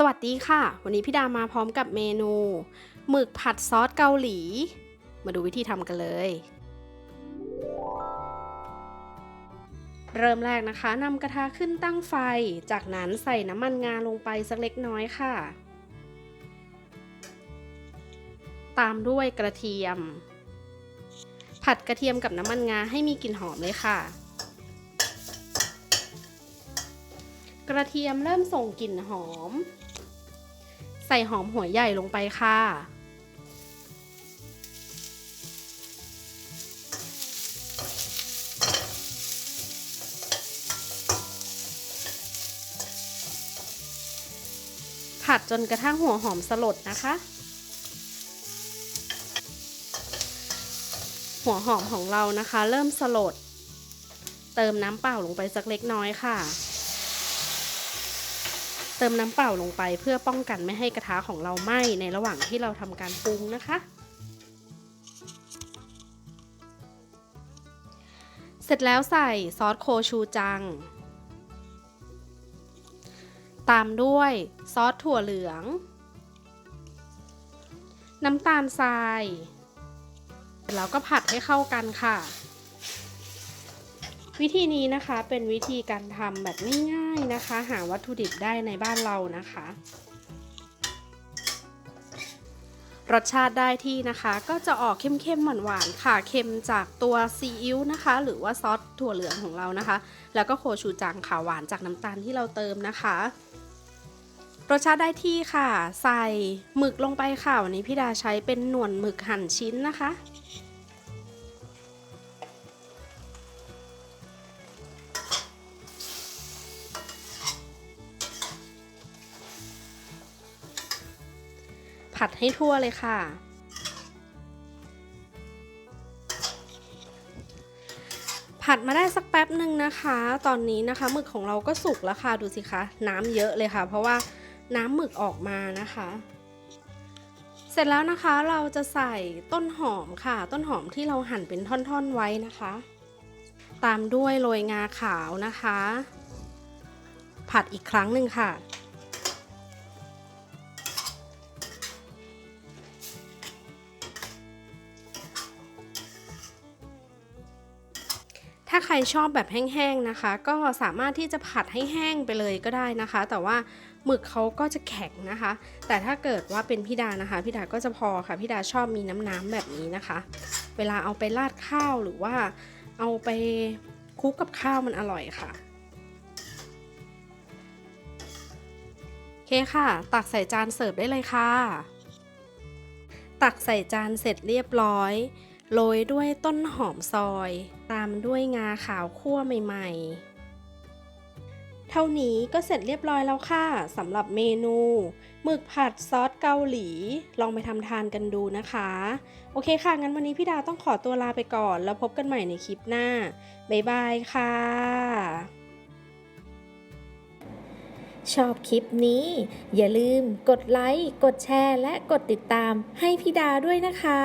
สวัสดีค่ะ วันนี้พี่ดามาพร้อมกับเมนูหมึกผัดซอสเกาหลี มาดูวิธีทำกันเลย เริ่มแรกนะคะนำกระทะขึ้นตั้งไฟ จากนั้นใส่น้ำมันงาลงไปสักเล็กน้อยค่ะ ตามด้วยกระเทียม ผัดกระเทียมกับน้ำมันงาให้มีกลิ่นหอมเลยค่ะกระเทียมเริ่มส่งกลิ่นหอม ใส่หอมหัวใหญ่ลงไปค่ะ ผัดจนกระทั่งหัวหอมสลดนะคะ หัวหอมของเรานะคะ เริ่มสลด เติมน้ำเปล่าลงไปสักเล็กน้อยค่ะ เติมน้ำเปล่าลงไปเพื่อป้องกันไม่ให้กระทะของเราไหม้ในระหว่างที่เราทำการปรุงนะคะ เสร็จแล้วใส่ซอสโคชูจัง ตามด้วยซอสถั่วเหลือง น้ำตาลทราย แล้วก็ผัดให้เข้ากันค่ะ วิธีนี้นะคะเป็นวิธีการทำแบบง่ายๆนะคะ หาวัตถุดิบได้ในบ้านเรานะคะ รสชาติได้ที่นะคะก็จะออกเข้มๆหวานๆค่ะเค็มจากตัวซีอิ๊วนะคะ หรือว่าซอสถั่วเหลืองของเรานะคะ แล้วก็โคชูจังค่ะหวานจากน้ำตาลที่เราเติมนะคะรสชาติได้ที่ค่ะ ใส่หมึกลงไปค่ะ วันนี้พี่ดาใช้เป็นหนวดหมึกหั่นชิ้นนะคะ ผัดให้ทั่วเลยค่ะ ผัดมาได้สักแป๊บหนึ่งนะคะ ตอนนี้นะคะหมึกของเราก็สุกแล้วค่ะดูสิคะน้ำเยอะเลยค่ะ เพราะว่าน้ำหมึกออกมานะคะ เสร็จแล้วนะคะเราจะใส่ต้นหอมค่ะ ต้นหอมที่เราหั่นเป็นท่อนๆไว้นะคะ ตามด้วยโรยงาขาวนะคะ ผัดอีกครั้งหนึ่งค่ะ ถ้าใครชอบแบบแห้งๆนะคะ ก็สามารถที่จะผัดให้แห้งไปเลยก็ได้นะคะ แต่ว่าหมึกเขาก็จะแข็งนะคะ แต่ถ้าเกิดว่าเป็นพี่ดานะคะพี่ดาก็จะพอค่ะพี่ดาชอบมีน้ำๆแบบนี้นะคะ เวลาเอาไปราดข้าวหรือว่าเอาไปคลุกกับข้าวมันอร่อยค่ะโอเคค่ะ ตักใส่จานเสิร์ฟได้เลยค่ะ ตักใส่จานเสร็จเรียบร้อย โรยด้วยต้นหอมซอย ตามด้วยงาขาวคั่วใหม่ๆ เท่านี้ก็เสร็จเรียบร้อยแล้วค่ะสำหรับเมนูหมึกผัดซอสเกาหลี ลองไปทำทานกันดูนะคะ โอเคค่ะ งั้นวันนี้พี่ดาต้องขอตัวลาไปก่อน แล้วพบกันใหม่ในคลิปหน้า บ๊ายบายค่ะ ชอบคลิปนี้ อย่าลืมกดไลค์ กดแชร์ และกดติดตามให้พี่ดาด้วยนะคะ